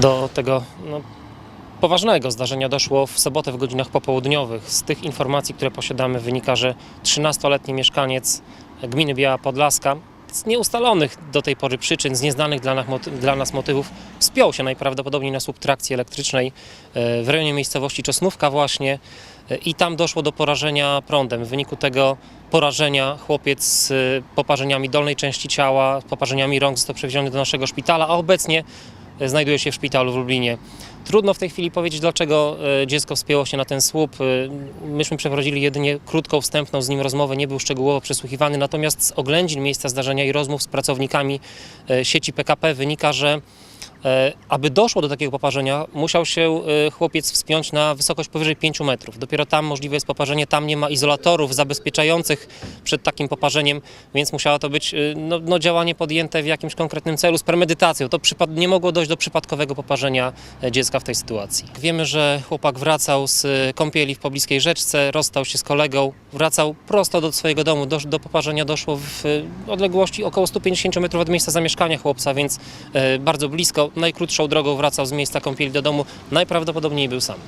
Do tego no, poważnego zdarzenia doszło w sobotę w godzinach popołudniowych. Z tych informacji, które posiadamy, wynika, że 13-letni mieszkaniec gminy Biała Podlaska z nieustalonych do tej pory przyczyn, z nieznanych dla nas, dla nas motywów, wspiął się najprawdopodobniej na słup trakcji elektrycznej e, w rejonie miejscowości Czosnówka właśnie e, i tam doszło do porażenia prądem. W wyniku tego porażenia chłopiec z e, poparzeniami dolnej części ciała, poparzeniami rąk został przewieziony do naszego szpitala, a obecnie znajduje się w szpitalu w Lublinie. Trudno w tej chwili powiedzieć, dlaczego e, dziecko wspięło się na ten słup. E, Myśmy przeprowadzili jedynie krótką, wstępną z nim rozmowę, nie był szczegółowo przesłuchiwany, natomiast z oględzin miejsca zdarzenia i rozmów z pracownikami e, sieci PKP wynika, że aby doszło do takiego poparzenia, musiał się e, chłopiec wspiąć na wysokość powyżej 5 metrów. Dopiero tam możliwe jest poparzenie, tam nie ma izolatorów zabezpieczających przed takim poparzeniem, więc musiało to być e, no, no, działanie podjęte w jakimś konkretnym celu z premedytacją. To nie mogło dojść do przypadkowego poparzenia e, dziecka w tej sytuacji. Wiemy, że chłopak wracał z e, kąpieli w pobliskiej rzeczce, rozstał się z kolegą, wracał prosto do swojego domu. Do, do poparzenia doszło w e, odległości około 150 metrów od miejsca zamieszkania chłopca, więc e, bardzo blisko. Najkrótszą drogą wracał z miejsca kąpieli do domu. Najprawdopodobniej był sam.